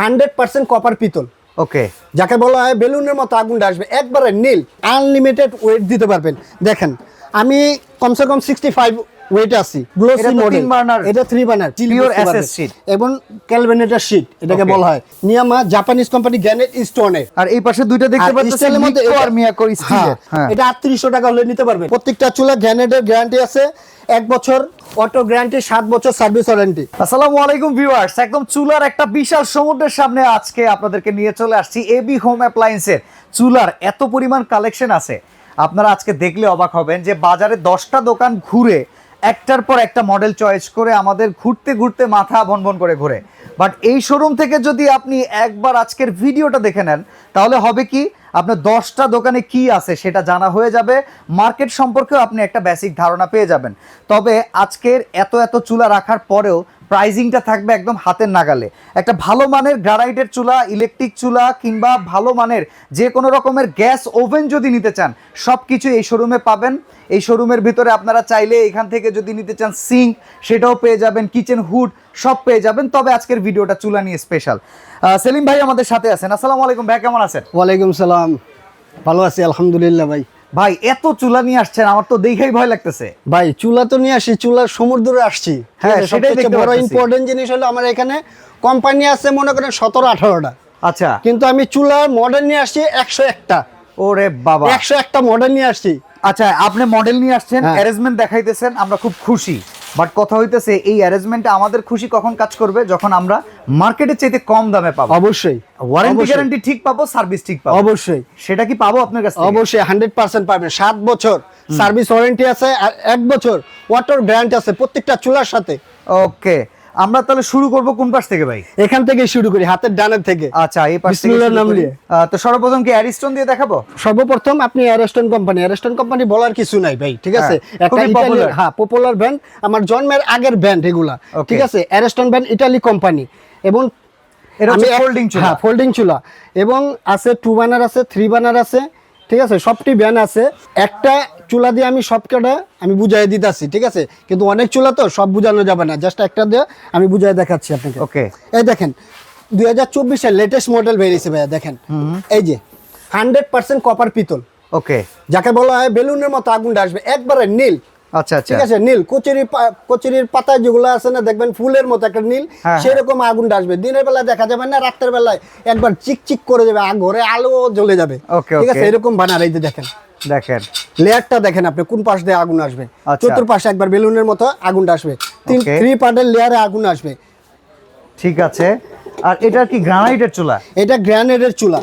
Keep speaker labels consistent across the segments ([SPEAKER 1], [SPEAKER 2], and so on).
[SPEAKER 1] Hundred percent copper পিতল।
[SPEAKER 2] ওকে
[SPEAKER 1] যাকে বলা হয় বেলুনের মতো আগুনটা আসবে। একবারে নীল আনলিমিটেড ওয়েট দিতে পারবেন। দেখেন আমি কমসে কম সিক্সটি ফাইভ ওয়েট আছি। গ্লোসি মডেল এটা three burner
[SPEAKER 2] pure SS sheet।
[SPEAKER 1] এবং ক্যালভেনেটার শীট এটাকে বলা হয়। নিয়ামা জাপানিজ কোম্পানি গ্যানেট স্টোনের
[SPEAKER 2] আর এই পাশে দুইটা দেখতে পাচ্ছেন মিকো আর মিয়াকোর স্টিলের হ্যাঁ
[SPEAKER 1] এটা আটত্রিশশো টাকা হলে নিতে পারবে প্রত্যেকটা চুলা গ্যানেটের গ্যারান্টি আছে। এক বছর অটো গ্যারান্টি সাত বছর সার্ভিস ওয়ারেন্টি
[SPEAKER 2] আসসালামু আলাইকুম ভিউয়ার্স একদম চুলার একটা বিশাল সমুদ্রের সামনে আজকে আপনাদেরকে নিয়ে চলে আসছি এবি হোম অ্যাপ্লায়েন্সের চুলার এত পরিমাণ কালেকশন আছে। আপনারা আজকে দেখলে অবাক হবেন যে বাজারে দশটা দোকান ঘুরে একটার পর একটা মডেল চয়েস করে আমাদের ঘুরতে ঘুরতে মাথা ভনভন করে ঘুরে। বাট এই শোরুম থেকে যদি আপনি একবার আজকের ভিডিওটা দেখে নেন, তাহলে হবে কি, আপনার দশটা দোকানে কি আছে সেটা জানা হয়ে যাবে। মার্কেট সম্পর্কেও আপনি একটা বেসিক ধারণা পেয়ে যাবেন। তবে আজকের এত এত চুলা রাখার পরেও প্রাইজিংটা থাকবে একদম হাতের নাগালে। একটা ভালো মানের গ্রানাইটের চুলা ইলেকট্রিক চুলা কিংবা ভালো মানের যে কোনো রকমের গ্যাস ওভেন যদি নিতে চান সব কিছু এই শোরুমে পাবেন। এই শোরুমের ভিতরে আপনারা চাইলে এখান থেকে যদি নিতে চান সিঙ্ক সেটাও পেয়ে যাবেন কিচেন হুড সব পেয়ে যাবেন। তবে আজকের ভিডিওটা চুলা নিয়ে স্পেশাল সেলিম ভাই আমাদের সাথে আছেন। আসসালামু আলাইকুম ভাই, কেমন আছেন?
[SPEAKER 1] ওয়ালাইকুম সালাম। ভালো আছি, আলহামদুলিল্লাহ ভাই।
[SPEAKER 2] ভাই এত চুলা নিয়ে আসছেন আমার তো দেখেই ভয় লাগতেছে।
[SPEAKER 1] ভাই চুলা তো নিয়ে আসি চুলার সমুদ্রে আসছি।
[SPEAKER 2] হ্যাঁ, সেটাই
[SPEAKER 1] বড় ইম্পর্টেন্ট জিনিস হলো আমার এখানে কোম্পানি আছে মনে করেন সতেরো আঠারোটা।
[SPEAKER 2] আচ্ছা।
[SPEAKER 1] কিন্তু আমি চুলা মডেল নিয়ে আসছি একশো একটা।
[SPEAKER 2] ওরে বাবা।
[SPEAKER 1] একশো একটা মডেল নিয়ে আসছি।
[SPEAKER 2] আচ্ছা আপনি মডেল নিয়ে আসছেন। অ্যারেঞ্জমেন্ট দেখাইতেছেন আমরা খুব খুশি। বাট কথা হইতেছে এই অ্যারেঞ্জমেন্টে আমাদের খুশি কখন কাজ করবে? যখন আমরা মার্কেটের চাইতে কম দামে পাবো।
[SPEAKER 1] অবশ্যই
[SPEAKER 2] ওয়ারেন্টি। গ্যারান্টি ঠিক পাবো সার্ভিস ঠিক পাবো।
[SPEAKER 1] অবশ্যই।
[SPEAKER 2] সেটা কি পাবো আপনার কাছে
[SPEAKER 1] অবশ্যই হান্ড্রেড পার্সেন্ট পাবেন। সাত বছর সার্ভিস ওয়ারেন্টি আছে আর এক বছর ওয়াটার গ্যারান্টি আছে প্রত্যেকটা চুলার সাথে।
[SPEAKER 2] ওকে আমরা তাহলে শুরু করব কোন পাশ থেকে ভাই
[SPEAKER 1] এখান থেকে শুরু করি হাতের ডানের থেকে
[SPEAKER 2] আচ্ছা এই পাশ থেকে
[SPEAKER 1] নাম। দিয়ে।
[SPEAKER 2] তো সর্বপ্রথম কি অ্যারিস্টন দিয়ে দেখাবো
[SPEAKER 1] সর্বপ্রথম আপনি অ্যারেস্টন কোম্পানি অ্যারেস্টন কোম্পানি বলার কিছু নাই ভাই ঠিক আছে
[SPEAKER 2] হ্যাঁ,
[SPEAKER 1] একটা
[SPEAKER 2] popular।
[SPEAKER 1] হ্যাঁ পপুলার ব্র্যান্ড আমার জন্মের আগের ব্র্যান্ড এগুলা ঠিক আছে অ্যারেস্টন ব্র্যান্ড ইটালি কোম্পানি এবং
[SPEAKER 2] এটা
[SPEAKER 1] আমি
[SPEAKER 2] চুলা।
[SPEAKER 1] হ্যাঁ ফোল্ডিং চুলা এবং আছে টু বানার আছে থ্রি বানার আছে ঠিক আছে? সবটি ব্যান আছে। একটা চুলা দিয়ে আমি সব কটা আমি বুঝাই দিতেছি ঠিক আছে? কিন্তু অনেক চুলা তো সব বুঝানো যাবে না। জাস্ট একটা দিয়ে আমি বুঝাই দেখাচ্ছি আপনাকে।
[SPEAKER 2] ওকে
[SPEAKER 1] এই দেখেন দুই হাজার চব্বিশের লেটেস্ট মডেল বেরিয়েছে ভাইয়া দেখেন। এই যে হান্ড্রেড পার্সেন্ট কপার পিতল।
[SPEAKER 2] ওকে
[SPEAKER 1] যাকে বলা হয় বেলুনের মতো আগুনটা আসবে একবারে নীল।
[SPEAKER 2] আচ্ছা আচ্ছা।
[SPEAKER 1] ঠিক আছে নীল কচুরি কচুরির পাতা যেগুলো আছে না দেখবেন ফুলের মতো একটা নীল
[SPEAKER 2] হ্যাঁ,
[SPEAKER 1] সেরকম আগুনটা আসবে। দিনের বেলায় দেখা যাবে না রাতের বেলায় একবার করে যাবে ঘরে আলো জ্বলে যাবে। ঠিক আছে এরকম বানার এই যে দেখেন।
[SPEAKER 2] দেখেন।
[SPEAKER 1] লেয়ারটা দেখেন আপনি কোন পাশ দিয়ে আগুন আসবে।
[SPEAKER 2] আচ্ছা।
[SPEAKER 1] চতুর্পাশে একবার বেলুনের মতো আগুনটা আসবে। তিন থ্রি পার্টের লেয়ারে আগুন আসবে।
[SPEAKER 2] ঠিক আছে। আর এটা কি গ্রানাইটের চুলা?
[SPEAKER 1] এটা গ্র্যানেডের চুলা।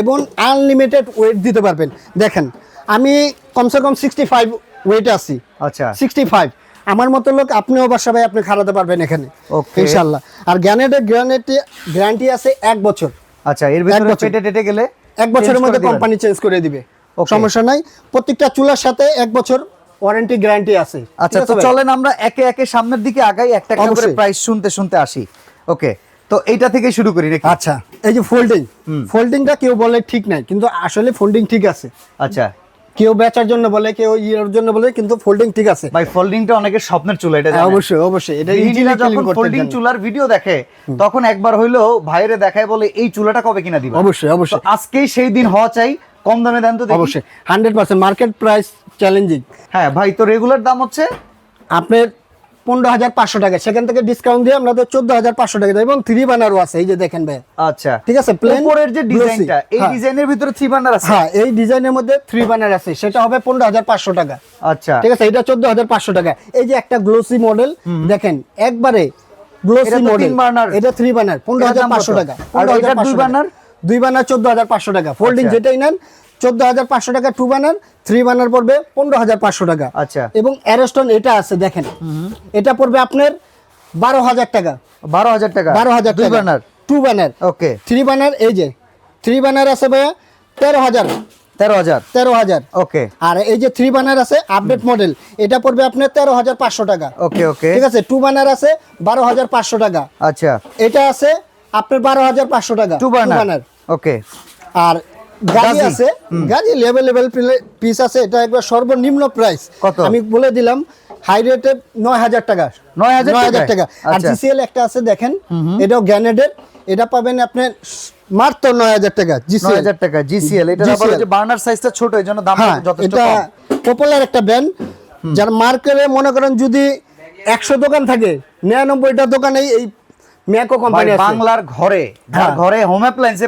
[SPEAKER 1] এবং আনলিমিটেড ওয়েট দিতে পারবেন। দেখেন আমি কমসে কম সিক্সটি ফাইভ ওয়েট আছি।
[SPEAKER 2] আচ্ছা।
[SPEAKER 1] সিক্সটি ফাইভ আমার মতো লোক আপনিও বাসা ভাই আপনি খাড়াতে পারবেন এখানে।
[SPEAKER 2] Okay.
[SPEAKER 1] ইনশাল্লাহ আর গ্র্যানেডের গ্র্যানেডে গ্যারান্টি আছে এক বছর।
[SPEAKER 2] আচ্ছা এর ভিতরে পেটে টেটে গেলে
[SPEAKER 1] এক বছরের মধ্যে কোম্পানি চেঞ্জ করে দিবে. সমস্যা নাই। প্রত্যেকটা চুলার সাথে এক বছর ওয়ারেন্টি গ্যারান্টি আছে।
[SPEAKER 2] আচ্ছা তো চলেন আমরা একে একে সামনের দিকে আগাই একটা একটা করে প্রাইস শুনতে শুনতে আসি। ওকে তো এইটা থেকে শুরু করি নাকি?
[SPEAKER 1] আচ্ছা এই যে ফোল্ডিং ফোল্ডিংটা কেউ বলে ঠিক নাই কিন্তু আসলে ফোল্ডিং ঠিক আছে।
[SPEAKER 2] আচ্ছা।
[SPEAKER 1] কেউ বেচার জন্য বলে কেউ ইয়ের জন্য বলে কিন্তু ফোল্ডিং ঠিক আছে।
[SPEAKER 2] ভাই ফোল্ডিংটা অনেকের স্বপ্নের চুলা এটা?
[SPEAKER 1] অবশ্যই অবশ্যই এটা ইঞ্জিনিয়ার
[SPEAKER 2] যখন ফোল্ডিং চুলার ভিডিও দেখে তখন একবার হইল ভাইরে দেখায় বলে এই চুলাটা কবে কিনা দিবা?
[SPEAKER 1] অবশ্যই, অবশ্যই।
[SPEAKER 2] আজকেই সেই দিন হওয়া চাই কম দামে দেন তো
[SPEAKER 1] অবশ্যই hundred percent market price challenging
[SPEAKER 2] হ্যাঁ ভাই তো রেগুলার দাম হচ্ছে?
[SPEAKER 1] আপনার পনেরো হাজার পাঁচশো টাকা। সেখান থেকে ডিসকাউন্ট দিয়ে আমরা চোদ্দ হাজার পাঁচশো টাকা এবং থ্রি বানারও আছে এই যে দেখেন ভাই।
[SPEAKER 2] আচ্ছা।
[SPEAKER 1] ঠিক আছে,
[SPEAKER 2] উপরের যে ডিজাইনটা এই
[SPEAKER 1] হ্যাঁ।
[SPEAKER 2] ডিজাইনের ভিতরে থ্রি বার্নার আছে?
[SPEAKER 1] হ্যাঁ এই ডিজাইনের মধ্যে থ্রি বানার আছে সেটা হবে পনেরো হাজার পাঁচশো টাকা।
[SPEAKER 2] আচ্ছা।
[SPEAKER 1] ঠিক আছে? এটা চোদ্দ হাজার পাঁচশো টাকা। এই যে একটা গ্লোসি মডেল দেখেন একবারে গ্লোসি মডেল এটা থ্রি বানার পনেরো হাজার পাঁচশো টাকা।
[SPEAKER 2] আর
[SPEAKER 1] 15,500
[SPEAKER 2] দুই burner?
[SPEAKER 1] দুই বানার চোদ্দ হাজার পাঁচশো টাকা। ফোল্ডিং
[SPEAKER 2] আচ্ছা।
[SPEAKER 1] যেটাই নেন চোদ্দ হাজার পাঁচশো টাকা টু বানার থ্রি বানার পড়বে পনেরো হাজার পাঁচশো টাকা।
[SPEAKER 2] আচ্ছা।
[SPEAKER 1] এবং অ্যারেস্টন এটা আছে দেখেন। এটা পড়বে আপনার বারো হাজার টাকা।
[SPEAKER 2] বারো হাজার টাকা?
[SPEAKER 1] বারো হাজার
[SPEAKER 2] টু
[SPEAKER 1] টাকা।
[SPEAKER 2] Burner
[SPEAKER 1] to burner.
[SPEAKER 2] Okay
[SPEAKER 1] three burner এই যে। থ্রি বানার আছে ভাইয়া তেরো হাজার।
[SPEAKER 2] তেরো হাজার?
[SPEAKER 1] তেরো হাজার।
[SPEAKER 2] ওকে
[SPEAKER 1] আর এই যে থ্রি বানার আছে আপডেট মডেল এটা পড়বে আপনার তেরো হাজার পাঁচশো টাকা।
[SPEAKER 2] ওকে ওকে
[SPEAKER 1] ঠিক আছে? টু বানার আছে বারো হাজার পাঁচশো টাকা।
[SPEAKER 2] আচ্ছা।
[SPEAKER 1] এটা আছে আপনার বারো হাজার পাঁচশো টাকা।
[SPEAKER 2] টু বার্নার ওকে
[SPEAKER 1] আর গাড়ি। আছে গাড়ি লেভেল লেভেল পিস আছে এটা একবার সর্বনিম্ন প্রাইস
[SPEAKER 2] কত?
[SPEAKER 1] আমি বলে দিলাম হাই রেটে নয় হাজার টাকা।
[SPEAKER 2] 9,000
[SPEAKER 1] হাজার? টাকা? আর
[SPEAKER 2] আচ্ছা।
[SPEAKER 1] জিসিএল একটা আছে দেখেন এটাও গ্যানেডের এটা পাবেন আপনার মাত্র নয় হাজার টাকা জি
[SPEAKER 2] নয় হাজার টাকা জিসিএল এটা বার্নার সাইজটা ছোট এই জন্য দাম
[SPEAKER 1] হ্যাঁ
[SPEAKER 2] যথেষ্ট
[SPEAKER 1] এটা পপুলার একটা ব্যান্ড যার মার্কেটে মনে করেন যদি একশো দোকান থাকে নিরানব্বইটা দোকানেই এই ম্যাকো কোম্পানি আছে।
[SPEAKER 2] বাংলার ঘরে
[SPEAKER 1] হ্যাঁ।
[SPEAKER 2] ঘরে হোম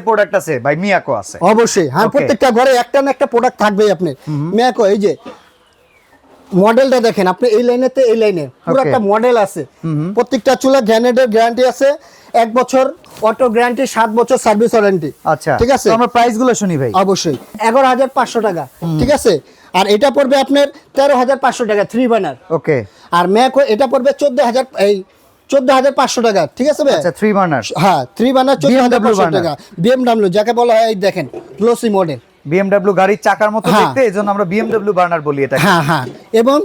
[SPEAKER 2] প্রোডাক্ট আছে ভাই মিয়াকো আছে।
[SPEAKER 1] অবশ্যই হ্যাঁ প্রত্যেকটা ঘরে একটা না একটা প্রোডাক্ট থাকবেই আপনি ম্যাকো এই যে মডেলটা দেখেন আপনি এই লাইনেতে এই লাইনে পুরো একটা মডেল আছে। প্রত্যেকটা চুলা গ্যানেটের গ্যারান্টি আছে। এক বছর অটো গ্যারান্টি সাত বছর সার্ভিস ওয়ারেন্টি
[SPEAKER 2] আচ্ছা
[SPEAKER 1] ঠিক আছে?
[SPEAKER 2] আমরা প্রাইসগুলো শুনি ভাই।
[SPEAKER 1] অবশ্যই। এগারো হাজার পাঁচশো টাকা ঠিক আছে? আর এটা পড়বে আপনার তেরো হাজার পাঁচশো টাকা থ্রি বানার
[SPEAKER 2] ওকে
[SPEAKER 1] আর ম্যাকো এটা পড়বে চোদ্দ হাজার এই চোদ্দ হাজার পাঁচশো টাকা ঠিক আছে ভাই
[SPEAKER 2] আচ্ছা থ্রি বার্নার
[SPEAKER 1] হ্যাঁ থ্রি বানার চোদ্দ হাজার পাঁচশো টাকা। বিএমডাব্লিউ যাকে বলা হয় এই দেখেন গ্লোসি মডেল
[SPEAKER 2] বিএমডব্লিউ গাড়ির চাকার মতো
[SPEAKER 1] হ্যাঁ।
[SPEAKER 2] দেখতে এজন্য আমরা বিএমডব্লিউ বার্নার বলি এটা
[SPEAKER 1] হ্যাঁ হ্যাঁ। এবং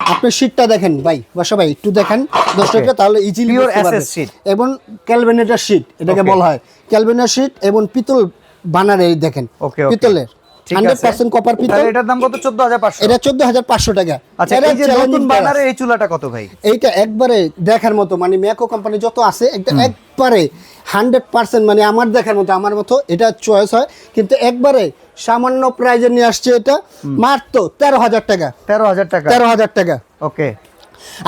[SPEAKER 1] আপনি শীটটা দেখেন ভাই বাসা ভাই একটু দেখেন। দর্শকরা তাহলে ইজিলি
[SPEAKER 2] sheet।
[SPEAKER 1] এবং ক্যালভেনেটার শীট এটাকে বলা হয়। ক্যালভেনার শীট এবং পিতল বানার এই দেখেন। পিতলের
[SPEAKER 2] ঠিক
[SPEAKER 1] হান্ড্রেড
[SPEAKER 2] আছে।
[SPEAKER 1] পার্সেন্ট কপার পিতল
[SPEAKER 2] তাহলে এটার দাম কত? চোদ্দ হাজার পাঁচশো।
[SPEAKER 1] এটা চোদ্দ হাজার পাঁচশো টাকা।
[SPEAKER 2] আচ্ছা এই যে নতুন
[SPEAKER 1] price।
[SPEAKER 2] এই চুলাটা কত ভাই?
[SPEAKER 1] এইটা একবারে দেখার মতো মানে ম্যাকো কোম্পানি যত আছে এটা একবারে হান্ড্রেড পার্সেন্ট মানে আমার দেখার মতো আমার মতো এটা চয়েস হয়। কিন্তু একবারে সামান্য প্রাইজে নিয়ে আসছে এটা মাত্র তেরো হাজার টাকা।
[SPEAKER 2] তেরো হাজার টাকা।
[SPEAKER 1] তেরো হাজার টাকা।
[SPEAKER 2] ওকে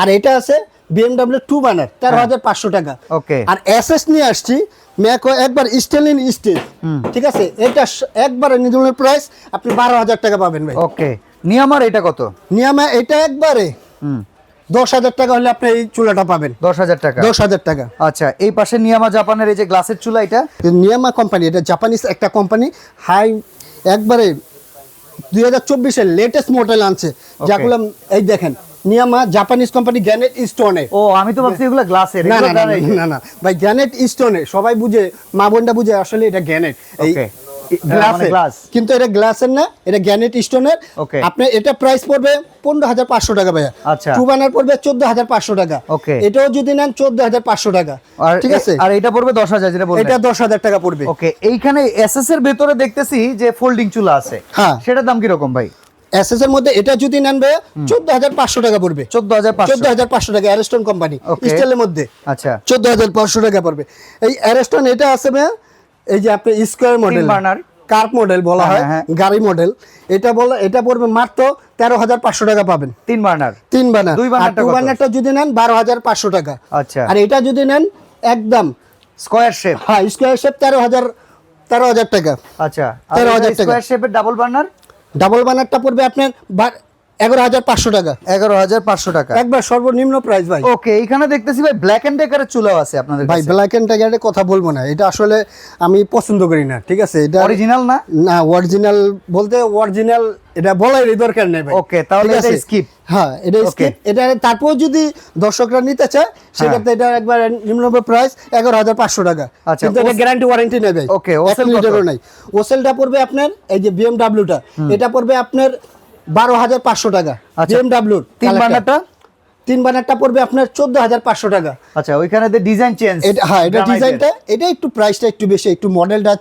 [SPEAKER 1] আর এটা আছে বিএমডাব্লিউ টু বানার তেরো হাজার পাঁচশো টাকা।
[SPEAKER 2] ওকে
[SPEAKER 1] আর এসএস নিয়ে আসছি ম্যাকো একবার স্টেলিন স্টিল ঠিক আছে? এটা একবারে নিদুলের প্রাইস আপনি বারো হাজার টাকা পাবেন ভাই।
[SPEAKER 2] ওকে নিয়ামার এটা কত?
[SPEAKER 1] নিয়ামা এটা একবারে দশ হাজার টাকা হলে আপনি এই চুলাটা পাবেন।
[SPEAKER 2] দশ হাজার টাকা।
[SPEAKER 1] দশ হাজার টাকা।
[SPEAKER 2] আচ্ছা এই পাশে নিয়ামা জাপানের এই যে গ্লাসের চুলা এটা?
[SPEAKER 1] নিয়ামা কোম্পানি এটা জাপানিজ একটা কোম্পানি হাই একবারে দুই হাজার চব্বিশের লেটেস্ট মডেল আনছে। যাগুলো এই দেখেন নিয়ামা জাপানিজ কোম্পানি গ্যানেট স্টোনে
[SPEAKER 2] ও আমি তো ভাবছি এগুলো গ্লাসের
[SPEAKER 1] না না না না, ভাই গ্যানেট স্টোনে সবাই বুঝে মা বোনটা বুঝে আসলে এটা গ্যানেট এই. গ্লাসে
[SPEAKER 2] মানে glass।
[SPEAKER 1] কিন্তু এটা গ্লাসের না এটা গ্যানেট স্টোনের আপনি এটা প্রাইস পড়বে পনেরো হাজার পাঁচশো টাকা ভাইয়া।
[SPEAKER 2] আচ্ছা।
[SPEAKER 1] টু বানার পড়বে চোদ্দ হাজার পাঁচশো টাকা. এটাও যদি নেন চোদ্দ হাজার পাঁচশো টাকা। ঠিক আছে?
[SPEAKER 2] আর এটা পড়বে দশ হাজার যেটা
[SPEAKER 1] এটা দশ হাজার টাকা পড়বে।
[SPEAKER 2] ওকে এইখানে এসএস এর ভেতরে দেখতেছি যে ফোল্ডিং চুলা আছে।
[SPEAKER 1] হ্যাঁ।
[SPEAKER 2] সেটার দাম কীরকম ভাই?
[SPEAKER 1] এসএস এর মধ্যে এটা যদি নেন ভাইয়া চোদ্দ হাজার পাঁচশো টাকা পড়বে।
[SPEAKER 2] চোদ্দ হাজার পাঁচশো।
[SPEAKER 1] চোদ্দ হাজার পাঁচশো টাকা অ্যারেস্টন কোম্পানি. স্টিলের মধ্যে।
[SPEAKER 2] আচ্ছা।
[SPEAKER 1] চোদ্দ হাজার পাঁচশো টাকা পড়বে। এই অ্যারেস্টন এটা আছে ভাইয়া এই যে আপনি স্কোয়ার মডেল। কার্প মডেল বলা
[SPEAKER 2] হ্যাঁ,
[SPEAKER 1] হয়
[SPEAKER 2] হ্যাঁ।
[SPEAKER 1] গাড়ি মডেল এটা বলে এটা পড়বে মাত্র তেরো হাজার পাঁচশো টাকা পাবেন।
[SPEAKER 2] তিন বার্নার
[SPEAKER 1] তিন বানার
[SPEAKER 2] দুই বার্নারটা
[SPEAKER 1] যদি নেন বারো হাজার পাঁচশো টাকা।
[SPEAKER 2] আচ্ছা।
[SPEAKER 1] আর এটা যদি নেন একদম
[SPEAKER 2] স্কোয়ার শেপ
[SPEAKER 1] হ্যাঁ স্কোয়ার শেপ তেরো হাজার তেরো হাজার টাকা।
[SPEAKER 2] আচ্ছা।
[SPEAKER 1] তেরো হাজার টাকা।
[SPEAKER 2] স্কোয়ার শেপের ডাবল বার্নার
[SPEAKER 1] ডাবল বানারটা পড়বে আপনার এগারো হাজার পাঁচশো টাকা।
[SPEAKER 2] এগারো হাজার পাঁচশো টাকা।
[SPEAKER 1] একবার সর্বনিম্ন প্রাইস ভাই।
[SPEAKER 2] ওকে এইখানে দেখতেছি ভাই ব্ল্যাক অ্যান্ড ডেকারের চুলাও আছে আপনাদের
[SPEAKER 1] ভাই ব্ল্যাক অ্যান্ড টাইগারের কথা বলব না। এটা আসলে আমি পছন্দ করি না ঠিক আছে? এটা
[SPEAKER 2] অরিজিনাল না?
[SPEAKER 1] না অরিজিনাল বলতে অরিজিনাল এটা বলাই দরকার নেই
[SPEAKER 2] ওকে তাহলে skip।
[SPEAKER 1] হ্যাঁ এটা স্কিপ এটা তারপর যদি দর্শকরা নিতে চায় সেক্ষেত্রে এটা একবার নিম্ন প্রাইস এগারো হাজার পাঁচশো টাকা।
[SPEAKER 2] আচ্ছা,
[SPEAKER 1] এটা গ্যারান্টি ওয়ারেন্টি নেবে। ওকে
[SPEAKER 2] ওসেল?
[SPEAKER 1] লিটারও নাই। ওসেলটা পড়বে আপনার এই যে বিএমডাব্লিউটা এটা পড়বে আপনার বারো হাজার পাঁচশো টাকা।
[SPEAKER 2] আচ্ছা।
[SPEAKER 1] বিএমডাব্লিউর
[SPEAKER 2] তিন বার্নারটা
[SPEAKER 1] তিন বানারটা পড়বে আপনার চোদ্দ হাজার পাঁচশো টাকা।
[SPEAKER 2] আচ্ছা ওইখানে ডিজাইন চেঞ্জ
[SPEAKER 1] এটা হ্যাঁ এটা ডিজাইনটা এটা একটু প্রাইসটা একটু বেশি একটু মডেলটা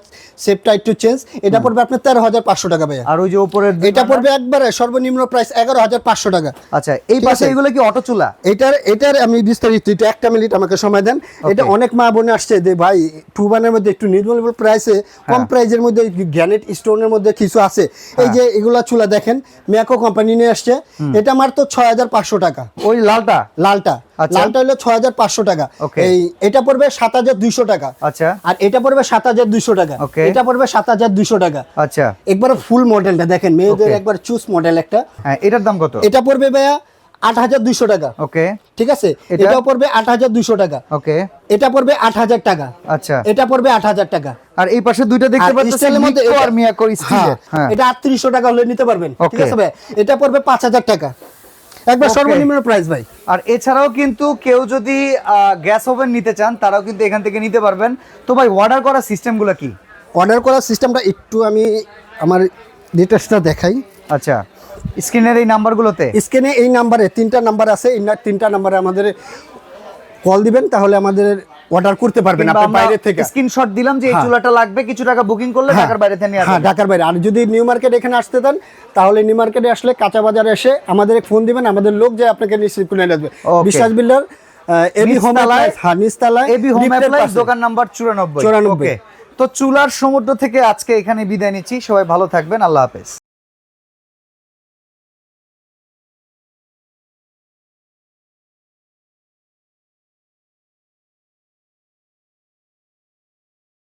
[SPEAKER 1] শেপটা একটু চেঞ্জ এটা পড়বে আপনার তেরো হাজার পাঁচশো টাকা ভাইয়া।
[SPEAKER 2] আর ওই যে উপরের
[SPEAKER 1] এটা পড়বে একবারে সর্বনিম্ন প্রাইস এগারো হাজার পাঁচশো টাকা।
[SPEAKER 2] আচ্ছা এই পাশে এগুলো কি অটো চুলা?
[SPEAKER 1] এটার এটার আমি বিস্তারিত একটু একটা মিনিট আমাকে সময় দেন। এটা অনেক মা বোনে আসছে যে ভাই টু বানের মধ্যে একটু নির্মল প্রাইসে কম প্রাইজের মধ্যে গ্যানেট স্টোনের মধ্যে কিছু আছে। এই যে এগুলা চুলা দেখেন ম্যাকো কোম্পানি নিয়ে আসছে। এটা মাত্র ছয় হাজার পাঁচশো টাকা।
[SPEAKER 2] ওই লালটা?
[SPEAKER 1] লালটা।
[SPEAKER 2] আচ্ছা।
[SPEAKER 1] লালটা হলো ছয় হাজার পাঁচশো টাকা। এই এটা পড়বে সাত হাজার দুইশো টাকা।
[SPEAKER 2] আচ্ছা।
[SPEAKER 1] আর এটা পড়বে সাত হাজার দুইশো টাকা। এটা পড়বে সাত হাজার দুইশো টাকা।
[SPEAKER 2] আচ্ছা।
[SPEAKER 1] একবার ফুল মডেলটা দেখেন মেয়েদের একবার চুজ মডেল একটা।
[SPEAKER 2] হ্যাঁ এটার দাম কত?
[SPEAKER 1] এটা পড়বে ভাইয়া আট হাজার দুইশো টাকা।
[SPEAKER 2] ওকে
[SPEAKER 1] ঠিক আছে?
[SPEAKER 2] এটা?
[SPEAKER 1] এটাও পড়বে আট হাজার দুইশো টাকা।
[SPEAKER 2] ওকে
[SPEAKER 1] এটা পড়বে আট হাজার টাকা।
[SPEAKER 2] আচ্ছা।
[SPEAKER 1] এটা পড়বে আট হাজার টাকা।
[SPEAKER 2] আর এই পাশে দুইটা দেখতে পাচ্ছেন
[SPEAKER 1] হ্যাঁ,
[SPEAKER 2] হ্যাঁ।
[SPEAKER 1] এটা আটত্রিশশো টাকা হলে নিতে পারবেন। ঠিক আছে ভাই এটা পড়বে পাঁচ হাজার টাকা। একবার সর্বনিম্ন প্রাইস ভাই।
[SPEAKER 2] আর এছাড়াও কিন্তু কেউ যদি গ্যাস ওভেন নিতে চান তারাও কিন্তু এখান থেকে নিতে পারবেন। তো ভাই অর্ডার করার সিস্টেমগুলো কি?
[SPEAKER 1] অর্ডার করার সিস্টেমটা একটু আমি আমার ডিটেলসটা দেখাই।
[SPEAKER 2] আচ্ছা। স্ক্রিনের এই নাম্বারগুলোতে
[SPEAKER 1] স্ক্রিনে এই নাম্বারে তিনটা নাম্বার আছে এই তিনটা নাম্বারে আমাদের কল দিবেন তাহলে আমাদের অর্ডার করতে পারবেন আপনি বাইরে থেকে।
[SPEAKER 2] স্ক্রিনশট দিলাম যে এই
[SPEAKER 1] হ্যাঁ।
[SPEAKER 2] চুলাটা লাগবে কিছু টাকা বুকিং করলে
[SPEAKER 1] হ্যাঁ,
[SPEAKER 2] ঢাকার বাইরে থেকে নিয়ে
[SPEAKER 1] হ্যাঁ
[SPEAKER 2] আসবেন।
[SPEAKER 1] ঢাকার বাইরে। আর যদি নিউ মার্কেট এখানে আসতে দেন তাহলে নিউ মার্কেটে আসলে কাঁচা বাজারে এসে আমাদের ফোন দিবেন আমাদের লোক যে আপনাকে রিসিভ করে
[SPEAKER 2] Okay.
[SPEAKER 1] বিশ্বাস বিল্ডার এবি হোম
[SPEAKER 2] নিচতলায়-
[SPEAKER 1] হ্যাঁ নিচতলায়
[SPEAKER 2] এবি হোম অ্যাপ্লায়েন্স দোকান নাম্বার চুরানব্বই।
[SPEAKER 1] 94
[SPEAKER 2] ওকে তো চুলার সমুদ্র থেকে আজকে এখানে বিদায় নিচ্ছি। সবাই ভালো থাকবেন। আল্লাহ হাফেজ।